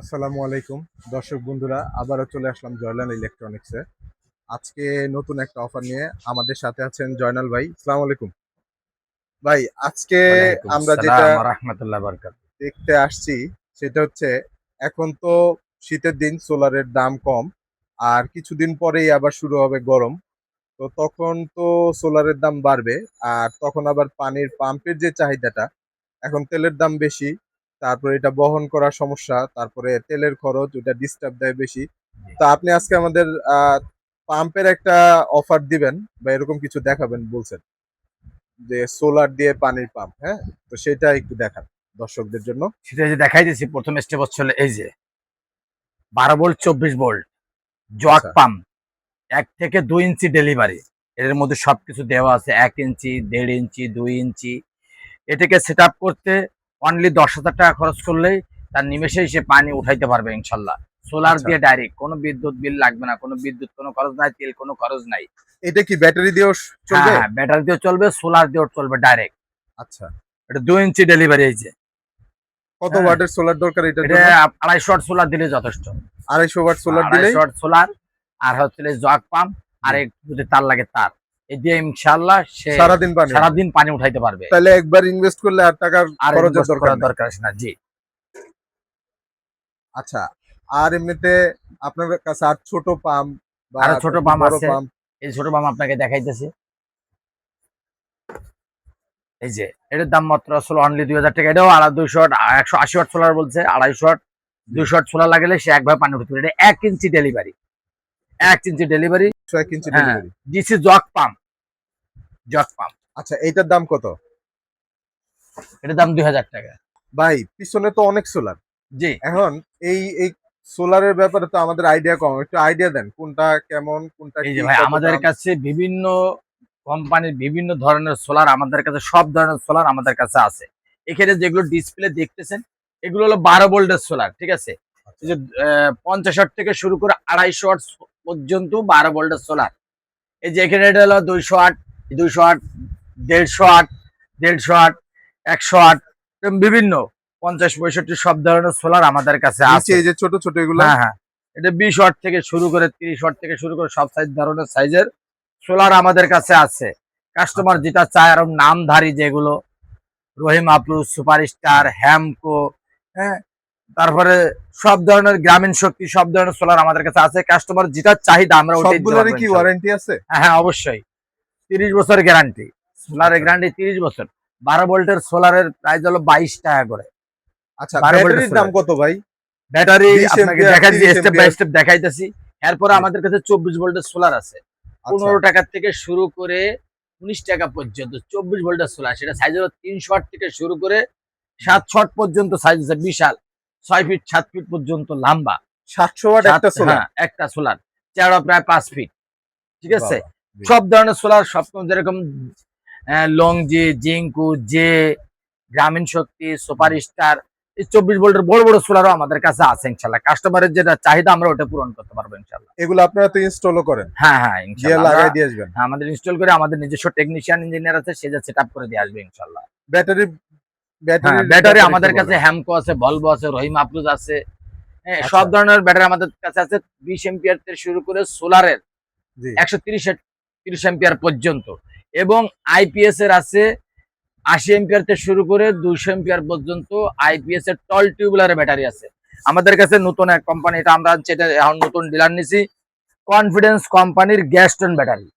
আসসালামু আলাইকুম। দর্শক বন্ধুরা আবারও চলে আসলাম জয়লান ইলেকট্রনিক্সে আজকে নতুন একটা অফার নিয়ে আমাদের সাথে আছেন জয়নাল ভাই। আসসালামু আলাইকুম। ভাই আজকে আমরা যেটা রহমতুল্লাহ বরকাত দেখতে আসছি সেটা হচ্ছে এখন তো শীতের দিন সোলারের দাম কম আর কিছুদিন পরেই আবার শুরু হবে গরম। তো তখন তো সোলারের দাম বাড়বে আর তখন আবার পানির পাম্পের যে চাহিদাটা এখন তেলের দাম বেশি তারপরে এটা বহন করার সমস্যা তারপরে তেলের খরচ ওটা ডিস্টার্ব দেয় বেশি। তো আপনি আজকে আমাদের পাম্পের একটা অফার দিবেন বা এরকম কিছু দেখাবেন বলছেন। যে সোলার দিয়ে পানির পাম্প হ্যাঁ? তো সেটা একটু দেখান দর্শকদের জন্য। সেটা যে দেখাই দিয়েছি প্রথম স্টেপ হচ্ছে এই যে বারো ভোল্ট চব্বিশ ভোল্ট জক। পাম্প এক থেকে দুই ইঞ্চি ডেলিভারি এর মধ্যে সবকিছু দেওয়া আছে এক ইঞ্চি দেড় ইঞ্চি দুই ইঞ্চি। এটাকে সেট করতে অনলি দশ হাজার টাকা খরচ করলেই তার নিমেষেই সে পানি উঠাইতে পারবে ইনশাল্লাহ। সোলার আচ্ছা। দিয়ে ডাইরেক্ট কোনো বিদ্যুৎ বিল লাগবে না কোনো বিদ্যুৎ কোনো খরচ নাই তেল কোনো খরচ নাই। এটা কি ব্যাটারি দিয়েও চলবে? হ্যাঁ ব্যাটারি দিয়ে চলবে সোলার দিয়েও চলবে ডাইরেক্ট আচ্ছা। এটা দুই ইঞ্চি ডেলিভারি এই যে। কত হ্যাঁ। ওয়াটের সোলার দরকার এটা জন্য? আড়াইশো ওয়াট সোলার দিলে যথেষ্ট। আড়াইশো ওয়াট সোলার আর হচ্ছে জগ পাম্প আর যদি তার লাগে তার। দিয়ে ইনশাল্লাহ সে সারাদিন পানি সারাদিন পানি উঠাইতে পারবে। তাহলে একবার ইনভেস্ট করলে আর টাকার খরচের দরকার দরকার আছে না জি। আচ্ছা আর এমনিতে আপনার কাছে আর ছোট পাম্প বা ছোট পাম্প আছে। এই ছোট পাম্প আপনাকে দেখাইতেছি। এই যে এটার দাম মাত্র আসলে অনলি দুই হাজার টাকা। এটাও আড়াই দুইশো একশো আশি ওয়াট সোলার বলছে আড়াইশো ওয়াট দুইশো ওয়াট সোলার লাগালে সে একভাবে পানি উঠতে পারে এটা এক ইঞ্চি ডেলিভারি এক ইঞ্চি ডেলিভারি ছয় ইঞ্চি। ডেলিভারি ডিসি জগ পাম্প জগ পাম্প আচ্ছা এইটার দাম কত? এটার দাম দুই হাজার টাকা। ভাই পিছনে তো অনেক সোলার জি। এখন এই এই সোলারের ব্যাপারে তো আমাদের আইডিয়া কম। একটু আইডিয়া দেন কোনটা কেমন কোনটা ভাই আমাদের কাছে বিভিন্ন কোম্পানির বিভিন্ন ধরনের সোলার আমাদের কাছে সব ধরনের সোলার আমাদের কাছে আছে। এখানে যেগুলো ডিসপ্লে দেখতেছেন এগুলো হলো বারো ভোল্টের সোলার ঠিক আছে? এই যে পঞ্চাশ ওয়াট থেকে শুরু করে আড়াইশো ওয়াট পর্যন্ত বারো ভোল্টের সোলার এই যে এখানে এটা হলো দুইশো আট দুইশো আট দেড়শো আট দেড়শো আট একশো আট বিভিন্ন পঞ্চাশ পঁয়ষট্টি সব ধরনের সোলার আমাদের কাছে আছে। এই যে ছোট ছোট এগুলো? হ্যাঁ হ্যাঁ। এটা বিশ ওয়াট থেকে শুরু করে তিরিশ ওয়াট থেকে শুরু করে সব সাইজ ধরনের সাইজের সোলার আমাদের কাছে আছে। কাস্টমার যেটা চায় আর নামধারী যেগুলো রহিম আপ্রুজ সুপারস্টার হ্যামকো হ্যাঁ তারপরে সব ধরনের গ্রামীণ শক্তি সব ধরনের সোলার আমাদের কাছে আছে। কাস্টমার যেটা চাহিদা আমরা কি। ওয়ারেন্টি আছে? হ্যাঁ হ্যাঁ অবশ্যই। তিরিশ বছর গ্যারান্টি। সোলারের গ্যারান্টি তিরিশ বছর। বারো ভোল্টের সোলারের প্রাইস হলো বাইশ টাকা করে। আচ্ছা বারো ভোল্টের ব্যাটারির দাম কত ভাই? ব্যাটারি আপনাকে দেখাচ্ছি স্টেপ বাই স্টেপ দেখাইতেছি। এরপরে আমাদের কাছে চব্বিশ ভোল্টের সোলার আছে। আচ্ছা, পনেরো টাকা থেকে শুরু করে উনিশ টাকা পর্যন্ত চব্বিশ ভোল্টের সোলার। সেটা সাইজ হলো তিনশো আট থেকে শুরু করে সাত পর্যন্ত সাইজ আছে বিশাল। ছয় ফিট সাত ফিট পর্যন্ত লম্বা। সাতশো সাত- একটা সোলার? হ্যাঁ, একটা সোলার। চেহারা প্রায় পাঁচ ফিট ঠিক আছে? সব ধরনের সোলার সব যেরকম লংজি জিঙ্কু জে গ্রামীণ শক্তি সুপার স্টার এই চব্বিশ ভোল্টের বড় বড় সোলারও আমাদের কাছে আছে ইনশাল্লাহ কাস্টমারের যেটা চাহিদা আমরা ওটা পূরণ করতে পারব ইনশাল্লাহ এগুলো আপনারা তো ইনস্টলও করেন। হ্যাঁ হ্যাঁ ইনশাল্লাহ লাগাই দিয়ে আসবেন। হ্যাঁ, আমাদের ইনস্টল করে আমাদের নিজস্ব টেকনিশিয়ান ইঞ্জিনিয়ার আছে সে যা সেট করে দিয়ে আসবে ইনশাল্লাহ ব্যাটারি ব্যাটারি আমাদের কাছে হ্যামকো আছে ভলভো আছে রহিম আপ্রুজ আছে। হ্যাঁ, আচ্ছা। সব ধরনের ব্যাটারি আমাদের কাছে আছে। বিশ এম্পিয়ার থেকে শুরু করে সোলারের একশো তিরিশ তিরিশ এম্পিয়ার পর্যন্ত। এবং আইপিএস এর আছে আশি এম্পিয়ার থেকে শুরু করে দুইশো এম্পিয়ার পর্যন্ত আইপিএস এর টল টিউবুলার ব্যাটারি আছে। আমাদের কাছে নতুন এক কোম্পানি এটা আমরা যেটা এখন নতুন ডিলার নিছি। কনফিডেন্স কোম্পানির গ্যাস্টন ব্যাটারি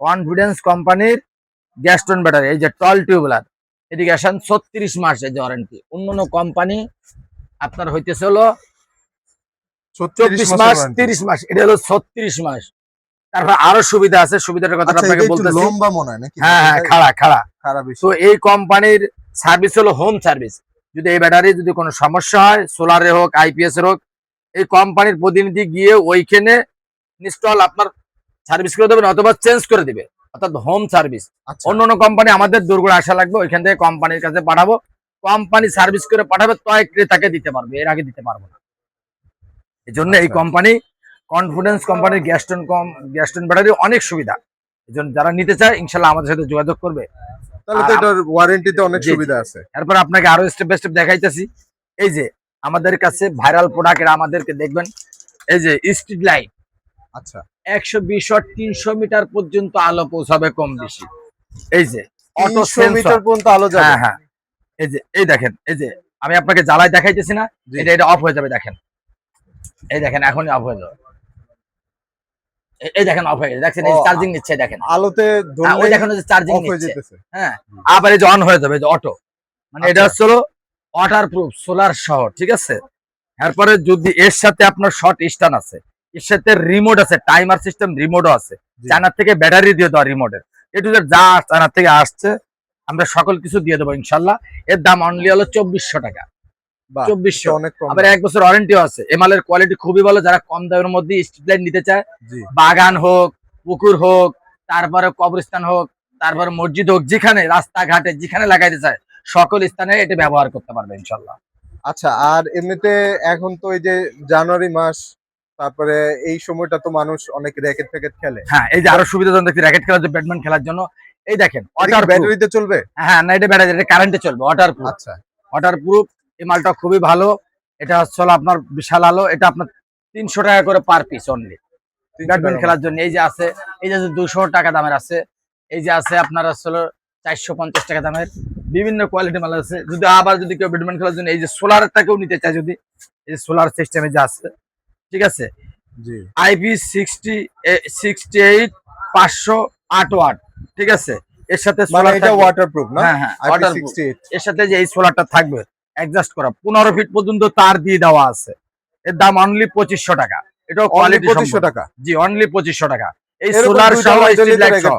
কনফিডেন্স কোম্পানির গ্যাস্টন ব্যাটারি এই যে টল টিউবুলার এদিকে আসেন ছত্রিশ মাস এই ওয়ারেন্টি অন্য কোম্পানি আপনার হইতেছে হলো চব্বিশ মাস তিরিশ মাস এটা হলো ছত্রিশ মাস। তারপর আরও সুবিধা আছে সুবিধার কথা আচ্ছা আপনাকে বলতেছি। লম্বা মনে হয় নাকি? হ্যাঁ হ্যাঁ খাড়া খাড়া। তো এই কোম্পানির সার্ভিস হলো হোম সার্ভিস যদি এই ব্যাটারি যদি কোনো সমস্যা হয় সোলারে হোক আইপিএস এর হোক এই কোম্পানির প্রতিনিধি গিয়ে ওইখানে ইনস্টল আপনার সার্ভিস করে দেবেন অথবা চেঞ্জ করে দিবে। অর্থাৎ হোম সার্ভিস আচ্ছা। অন্য অন্য কোম্পানি আমাদের দুর্গুড় আসা লাগবে ওইখান থেকে কোম্পানির কাছে পাঠাবো। কোম্পানি সার্ভিস করে পাঠাবে তয় ক্রেতাকে দিতে পারবে এর আগে দিতে পারব না। এই জন্য এই আচ্ছা। কোম্পানি কনফিডেন্স কোম্পানির গ্যাস্টন কম গ্যাস্টন ব্যাটারি অনেক সুবিধা। যারা নিতে চায় ইনশাল্লাহ আমাদের সাথে যোগাযোগ করবে। তাহলে তো এটার ওয়ারেন্টিতে অনেক। সুবিধা আছে। এরপর আপনাকে আরও স্টেপ বাই স্টেপ দেখাইতেছি। এই যে আমাদের কাছে ভাইরাল প্রোডাক্ট এরা আমাদেরকে দেখবেন। এই যে স্ট্রিট লাইট আচ্ছা। একশো বিশ তিনশো মিটার পর্যন্ত আলো পৌঁছাবে কম বেশি। এই যে অটো মিটার পর্যন্ত আলো যাবে। হ্যাঁ হ্যাঁ। এই যে এই দেখেন এই যে আমি আপনাকে জ্বালায় দেখাইতেছি না। এটা এটা অফ হয়ে যাবে দেখেন। এই দেখেন এখনই অফ হয়ে যাবে। এই- দেখেন অফ হয়ে গেছে। দেখছেন এই চার্জিং নিচ্ছে দেখেন। আলোতে হ্যাঁ, ওই দেখেন চার্জিং হয়ে নিচ্ছে। হ্যাঁ আবার এই যে অন হয়ে যাবে যে অটো মানে এটা আচ্ছা। হচ্ছে ওয়াটার প্রুফ সোলার সহ ঠিক আছে? এরপরে যদি এর সাথে আপনার শর্ট স্টান আছে এর সাথে রিমোট আছে টাইমার সিস্টেম রিমোটও আছে। চায়নার থেকে ব্যাটারি দিয়ে দেওয়া রিমোটের এটু যা চায়নার থেকে আসছে আমরা সকল কিছু দিয়ে দেবো ইনশাল্লাহ। এর দাম অনলি হলো চব্বিশশো টাকা। চব্বিশশো। এটা অনেক কম। আবার এক বছর ওয়ারেন্টিও আছে। এমালের কোয়ালিটি খুবই ভালো যারা কম দামের মধ্যে স্ট্রিট লাইট নিতে চায় বাগান হোক পুকুর হোক তারপরে কবরস্থান হোক তারপরে মসজিদ হোক যেখানে রাস্তাঘাটে যেখানে লাগাইতে চায় সকল স্থানে এটা ব্যবহার করতে পারবে ইনশাল্লাহ আচ্ছা আর এমনিতে এখন তো এই যে জানুয়ারি মাস তারপরে এই সময়টা তো মানুষ অনেক র্যাকেট ফ্যাকেট খেলে। হ্যাঁ এই যে আরও সুবিধাজনক দেখছি র্যাকেট খেলার জন্য ব্যাডমিন্টন খেলার জন্য এই দেখেন ওয়াটার ব্যাটারিতে চলবে? হ্যাঁ না এটা ব্যাটারি এটা কারেন্টে চলবে ওয়াটার প্রুফ আচ্ছা। ওয়াটার প্রুফ এই মালটা খুবই ভালো। এটা হচ্ছে আপনার বিশাল আলো। এটা আপনার তিনশো টাকা করে পার পিস অনলি ব্যাডমিন্টন খেলার জন্য। এই যে আছে এই যে দুশো টাকা দামের আছে। এই যে আছে আপনার আসলে চারশো পঞ্চাশ টাকা দামের। বিভিন্ন কোয়ালিটি মাল আছে। যদি আবার যদি কেউ ব্যাডমিন্টন খেলার জন্য এই যে সোলারটাকেও নিতে চায় যদি এই সোলার সিস্টেমে যে আছে। ঠিক আছে? আইপি সিক্সটি সিক্সটি এইট পাঁচশো আট ওয়াট। ঠিক আছে? এর সাথে মানে এটা ওয়াটারপ্রুফ না? হ্যাঁ হ্যাঁ এর সাথে যে এই সোলারটা থাকবে অ্যাডজাস্ট করা। পনেরো ফিট পর্যন্ত তার দিয়ে দেওয়া আছে। এর দাম অনলি পঁচিশশো টাকা। এটাও কোয়ালিটি পঁচিশশো টাকা? জি অনলি পঁচিশশো টাকা। এই সোলার সহ।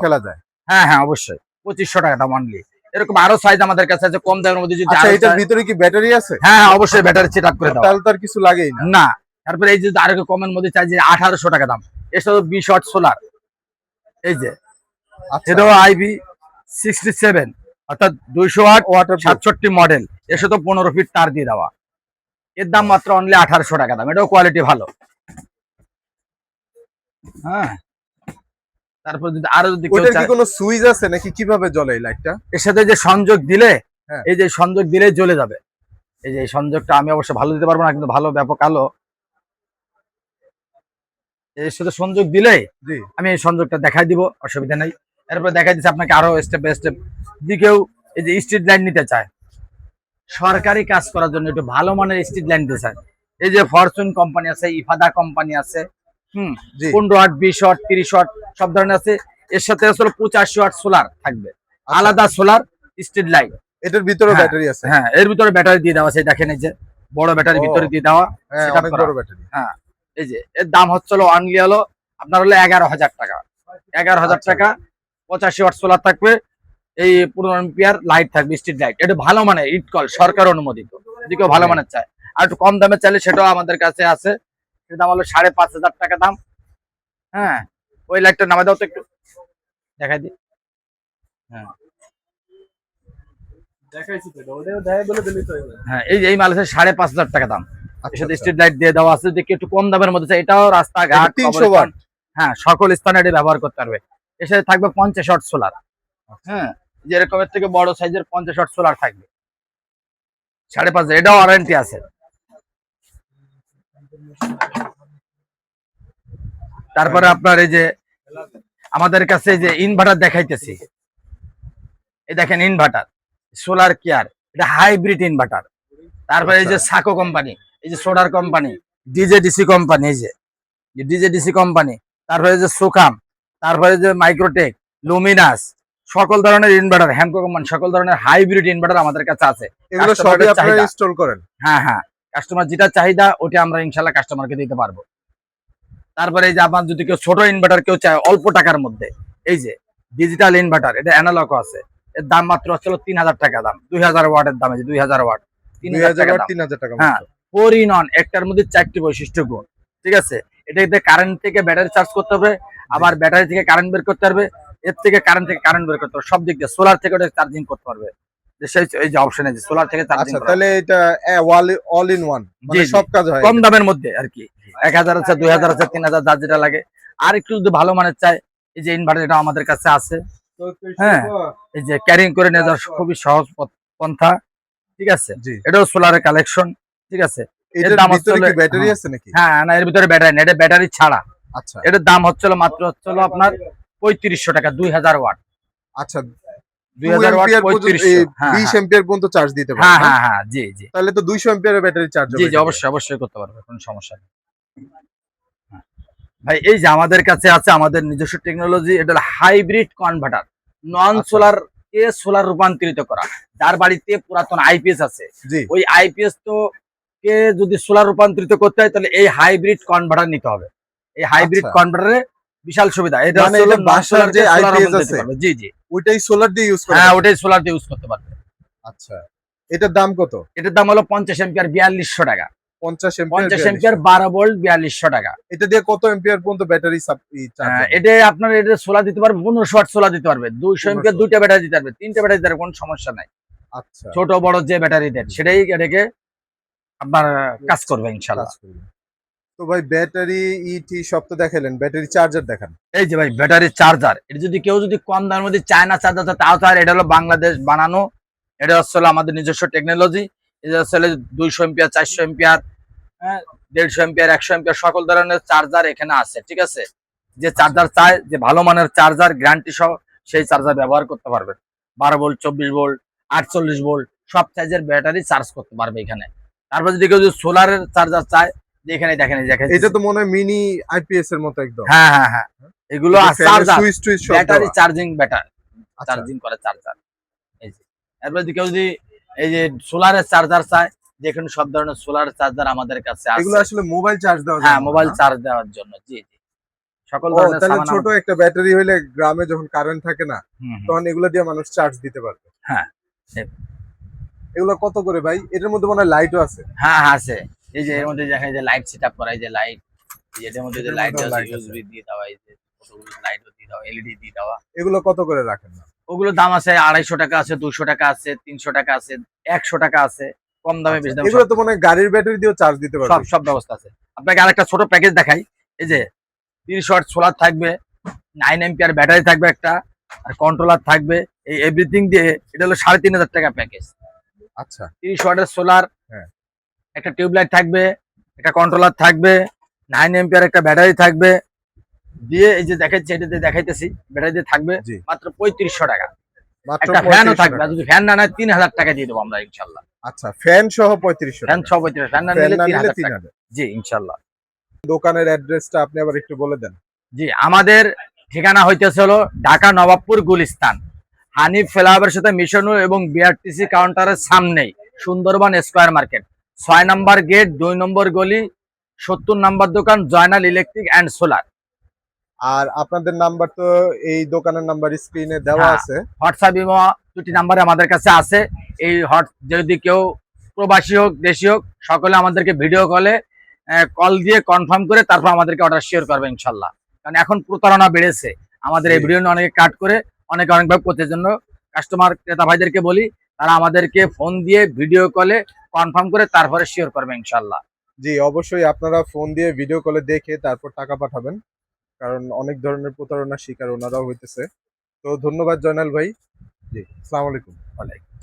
খেলা যায়। হ্যাঁ হ্যাঁ অবশ্যই। পঁচিশশো টাকা দাম অনলি এরকম আরও সাইজ আমাদের কাছে আছে কম দামের মধ্যে যদি আচ্ছা এটার ভিতরে কি ব্যাটারি আছে? হ্যাঁ হ্যাঁ অবশ্যই ব্যাটারি সেট আপ করে দাও তাহলে তো আর কিছু লাগেই না। না। তারপরে এই যে আরও কমের মধ্যে চাই যে আঠারোশো টাকা দাম। এর সাথে সোলার এই যে। আচ্ছা। এটাও আইবি সিক্সটি সেভেন অর্থাৎ দুইশো ওয়াট ওয়াটারপ্রুফ সাতষট্টি মডেল এর সাথে পনেরো ফিট তার দিয়ে দেওয়া। এর দাম মাত্র অনলি আঠারোশো টাকা দাম। এটাও কোয়ালিটি ভালো। হ্যাঁ। তারপর যদি আরও যদি কোনো সুইচ আছে নাকি? কীভাবে জ্বলে এই লাইটটা এর সাথে যে সংযোগ দিলে হ্যাঁ। এই যে সংযোগ দিলে জ্বলে যাবে। এই যে সংযোগটা আমি অবশ্য ভালো দিতে পারব না কিন্তু ভালো ব্যাপক আলো। এর সাথে সংযোগ দিলে আমি এই সংযোগটা দেখাই দিব অসুবিধা নেই। এরপর দেখাই দিচ্ছি আপনাকে আরও স্টেপ বাই স্টেপ যদি কেউ এই যে স্ট্রিট লাইন নিতে চায় সরকারি কাজ করার জন্য একটু ভালো মানের স্ট্রিট লাইন নিতে চায় এই যে ফরচুন কোম্পানি আছে ইফাদা কোম্পানি আছে হুম পনেরো ওয়াট বিশ ওয়াট তিরিশ ওয়াট সব ধরনের আছে এর সাথে আসলে পঁচাশি ওয়াট সোলার থাকবে। আচ্ছা, আলাদা সোলার স্ট্রিট লাইট এটার ভিতরে হ্যাঁ, ব্যাটারি আছে। হ্যাঁ এর ভিতরে ব্যাটারি দিয়ে দেওয়া আছে দেখেন এই যে বড় ব্যাটারি ভিতরে দিয়ে দেওয়া হ্যাঁ। বড় ব্যাটারি এই যে এর দাম হচ্ছে হলো অনলি হলো আপনার হলো এগারো হাজার টাকা। এগারো হাজার আচ্ছা। টাকা পঁচাশি ওয়াট সোলার থাকবে এই পনেরো এম্পিয়ার লাইট থাকবে স্ট্রিট লাইট এটা ভালো মানে ইট কল সরকার অনুমোদিত। যদি কেউ ভালো মানের চায় আর একটু কম দামে চাইলে সেটাও আমাদের কাছে আছে। সেটার দাম হলো সাড়ে পাঁচ হাজার টাকা দাম। হ্যাঁ ওই লাইটটা নামে দাও তো একটু। দেখাই দি। হ্যাঁ। হ্যাঁ এই এই মাল আছে সাড়ে পাঁচ হাজার টাকা দাম। এর আচ্ছা। সাথে স্ট্রিট লাইট দিয়ে দেওয়া আছে। যদি একটু কম দামের মধ্যে এটাও রাস্তাঘাট এটা 300 কবরস্থান, ওয়াট। হ্যাঁ সকল স্থানে এটা ব্যবহার করতে পারবে। এর সাথে থাকবে পঞ্চাশ ওয়াট সোলার হ্যাঁ। যেরকমের থেকে বড় সাইজের পঞ্চাশ ওয়াট সোলার থাকবে। সাড়ে পাঁচ হাজার, এটাও ওয়ারেন্টি আছে। তারপরে আপনার এই যে আমাদের কাছে যে ইনভার্টার দেখাইতেছি। এই দেখেন ইনভার্টার সোলার কেয়ার এটা হাইব্রিড ইনভার্টার তারপরে এই যে সাকো কোম্পানি এই যে সোডার কোম্পানি ডিজে ডিসি কোম্পানি এই যে ডিজে ডিসি কোম্পানি তারপরে যে সুকাম তারপরে যে মাইক্রোটেক লুমিনাস সকল ধরনের ইনভার্টার হ্যামকো কোম্পানি সকল ধরনের হাইব্রিড ইনভার্টার আমাদের কাছে আছে। এগুলো সবই আপনারা ইনস্টল করেন? হ্যাঁ হ্যাঁ। কাস্টমার যেটা চাহিদা ওটা আমরা ইনশাল্লাহ কাস্টমারকে দিতে পারব। তারপরে এই যে আপনার যদি কেউ ছোট ইনভার্টার কেউ চায় অল্প টাকার মধ্যে এই যে ডিজিটাল ইনভার্টার এটা অ্যানালগ আছে। এর দাম মাত্র হচ্ছে তিন হাজার টাকা দাম দুই হাজার ওয়াটের দাম আছে দুই হাজার ওয়াট তিন হাজার টাকা তিন হাজার টাকা হ্যাঁ। ফোর ইন অন একটার মধ্যে চারটি বৈশিষ্ট্য গুণ ঠিক আছে? এটাতে কারেন্ট থেকে ব্যাটারি চার্জ করতে হবে আবার ব্যাটারি থেকে কারেন্ট বের করতে পারবে এর থেকে কারেন্ট থেকে কারেন্ট বের করতে হবে। সব দিক দিয়ে সোলার থেকে চার্জিং করতে পারবে। সেই- এই যে অপশন আছে সোলার থেকে চার্জিং আচ্ছা তাহলে এটা অল ইন ওয়ান মানে। সব কাজ হয়। কম দামের মধ্যে আর কি। আছে দুই হাজার আছে যেটা লাগে। আর একটু যদি ভালো মানের চায় এই যে আমাদের কাছে আছে হ্যাঁ। এই যে ক্যারিং করে নিয়ে যাওয়ার খুবই সহজ পন্থা ঠিক আছে? এটাও সোলারের কালেকশন ঠিক আছে? এটার দাম কি ব্যাটারি। আছে নাকি? হ্যাঁ না এর ভিতরে ব্যাটারি না এটা ব্যাটারি ছাড়া। আচ্ছা। এটার দাম হচ্ছিল মাত্র হচ্ছিল আপনার পঁয়ত্রিশশো টাকা দুই হাজার ওয়াট। আচ্ছা এম্পিয়ার পর্যন্ত চার্জ দিতে হ্যাঁ হ্যাঁ? হ্যাঁ জি জি। তাহলে তো দুইশো এম্পিয়ারের ব্যাটারি চার্জ জি জি অবশ্যই অবশ্যই করতে পারবে কোনো সমস্যা নেই। ভাই এই যে আমাদের কাছে আছে আমাদের নিজস্ব টেকনোলজি এটা হাইব্রিড কনভার্টার নন। সোলার কে সোলার রূপান্তরিত করা। যার বাড়িতে পুরাতন আইপিএস আছে। ওই আইপিএস তো কে যদি সোলার রূপান্তরিত করতে হয় তাহলে এই হাইব্রিড কনভার্টার নিতে হবে। এই হাইব্রিড আচ্ছা। কনভার্টারে বিশাল সুবিধা। এটা মানে হলো এটা বাসার যে রূপান্তরিত আছে, জি জি। ওইটাই সোলার দিয়ে ইউজ করে হ্যাঁ ওটাই সোলার দিয়ে ইউজ করতে পারবে। আচ্ছা। এটার দাম কত? এটার দাম হলো পঞ্চাশ এম্পিয়ার বিয়াল্লিশশো টাকা। পঞ্চাশ পঞ্চাশ এম্পিয়ার এম্পিয়ার বারো ভোল্ট বিয়াল্লিশশো টাকা। এটা দিয়ে কত এম্পিয়ার পর্যন্ত ব্যাটারি চার্জ হ্যাঁ, এটা আপনার এটা সোলার দিতে পারবে পনেরোশো ওয়াট সোলার দিতে পারবে। দুইশো 1500 এমপিয়ার দুইটা ব্যাটারি দিতে পারবে। তিনটা ব্যাটারি দিতে পারবে কোনো সমস্যা নাই। আচ্ছা। ছোট বড় যে ব্যাটারি দেন সেটাই এটাকে আপনার কাজ করবে করবে। তো ভাই ব্যাটারি ইটি সব তো দেখালেন ব্যাটারি চার্জার দেখান। এই যে ভাই, ব্যাটারি চার্জার এটা যদি কেউ যদি কম দামের মধ্যে চায়না চার্জার তাও তো আর এটা হলো বাংলাদেশ বানানো, এটা হলো আমাদের নিজস্ব টেকনোলজি এটা হলো দুইশো এমপিয়ার চারশো এমপিয়ার হ্যাঁ দেড়শো এমপিয়ার একশো এমপিয়ার সকল ধরনের চার্জার এখানে আছে, ঠিক আছে? যে চার্জার চায়, যে ভালো মানের চার্জার গ্যারান্টি সহ সেই চার্জার ব্যবহার করতে পারবেন বারো ভোল্ট চব্বিশ ভোল্ট আটচল্লিশ ভোল্ট সব সাইজের ব্যাটারি চার্জ করতে পারবে এখানে। তারপর যদি কেউ যদি সোলারের চার্জার চায় এখানে দেখেন দেখেন। এটা তো মনে হয় মিনি আইপিএস এর মতো একদম। হ্যাঁ হ্যাঁ হ্যাঁ। এগুলো চার্জার সুইচ টুইচ ব্যাটারি চার্জিং ব্যাটার চার্জিং করে চার্জার এই যে। এরপর যদি কেউ যদি এই যে সোলারের চার্জার চায় যেখানে সব ধরনের সোলার চার্জার আমাদের কাছে এগুলো আসলে মোবাইল চার্জ দেওয়া হ্যাঁ মোবাইল চার্জ দেওয়ার জন্য জি জি। সকল ধরনের সামান ছোট একটা ব্যাটারি হইলে গ্রামে যখন কারেন্ট থাকে না। তখন এগুলো দিয়ে মানুষ চার্জ দিতে পারবে। হ্যাঁ। এগুলো কত করে ভাই? এটার মধ্যে মনে হয় লাইটও আছে। হ্যাঁ আছে। এই যে এর মধ্যে দেখা যায় যে লাইট সেট আপ করা এই যে লাইট এটার মধ্যে যে লাইট আছে। ইউএসবি দিয়ে দেওয়া এই যে কতগুলো লাইট দিয়ে দেওয়া এলইডি দিয়ে দেওয়া। এগুলো কত করে রাখেন না ওগুলো দাম আছে আড়াইশো টাকা আছে দুশো টাকা আছে তিনশো টাকা আছে একশো টাকা আছে কম দামে বেশি দামে এগুলো তো মনে গাড়ির ব্যাটারি দিয়েও চার্জ দিতে পারবে। সব সব ব্যবস্থা আছে। আপনাকে আরেকটা ছোট প্যাকেজ দেখাই। এই যে তিরিশ ওয়াট সোলার থাকবে নাইন এমপিআর ব্যাটারি থাকবে একটা আর কন্ট্রোলার থাকবে এই এভরিথিং দিয়ে এটা হলো সাড়ে তিন হাজার টাকা প্যাকেজ আচ্ছা। তিরিশ ওয়াটের সোলার হ্যাঁ। একটা টিউবলাইট থাকবে একটা কন্ট্রোলার থাকবে নাইন এমপিআর একটা ব্যাটারি থাকবে। দিয়ে এই যে দেখাচ্ছি এটা দিয়ে দেখাইতেছি ব্যাটারি দিয়ে থাকবে মাত্র পঁয়ত্রিশশো টাকা। একটা ফ্যানও থাকবে যদি ফ্যান না নেয় তিন হাজার টাকা দিয়ে দেবো আমরা ইনশাল্লাহ। আচ্ছা ফ্যান সহ পঁয়ত্রিশশো ফ্যান ছ পঁয়ত্রিশ ফ্যান না নিলে তিন হাজার জি ইনশাল্লাহ। দোকানের অ্যাড্রেসটা আপনি আবার একটু বলে দেন। জি আমাদের ঠিকানা হইতেছে হলো ঢাকা নবাবপুর গুলিস্তান। হানিফ ফ্লাওয়ারের সাথে মিশনু এবং বিআরটিসি কাউন্টারের সামনেই সুন্দরবন স্কোয়ার মার্কেট। ছয় নম্বর গেট দুই নম্বর গলি সত্তর নম্বর দোকান জয়নাল ইলেকট্রিক অ্যান্ড সোলার। আর আপনাদের নাম্বার তো এই দোকানের নাম্বার স্ক্রিনে দেওয়া হ্যাঁ। আছে। হোয়াটসঅ্যাপ ইমো দুটি নাম্বারে আমাদের কাছে আছে। এই হট যদি কেউ প্রবাসী হোক দেশি হোক সকলে আমাদেরকে ভিডিও কলে কল দিয়ে কনফার্ম করে তারপর আমাদেরকে অর্ডার শেয়ার করবে ইনশাল্লাহ। কারণ এখন প্রতারণা বেড়েছে। আমাদের এই ভিডিও নিয়ে অনেকে কাট করে অনেকে অনেকভাবে করতে জন্য কাস্টমার ক্রেতা ভাইদেরকে বলি তারা আমাদেরকে ফোন দিয়ে ভিডিও কলে কনফার্ম করে তারপরে শেয়ার করবে ইনশাল্লাহ জি অবশ্যই আপনারা ফোন দিয়ে ভিডিও কলে দেখে তারপর টাকা পাঠাবেন। কারণ অনেক ধরনের প্রতারণার শিকার ওনারাও হইতেছে। তো ধন্যবাদ জয়নাল ভাই। জি আসসালামু আলাইকুম। ওয়ালাইকুম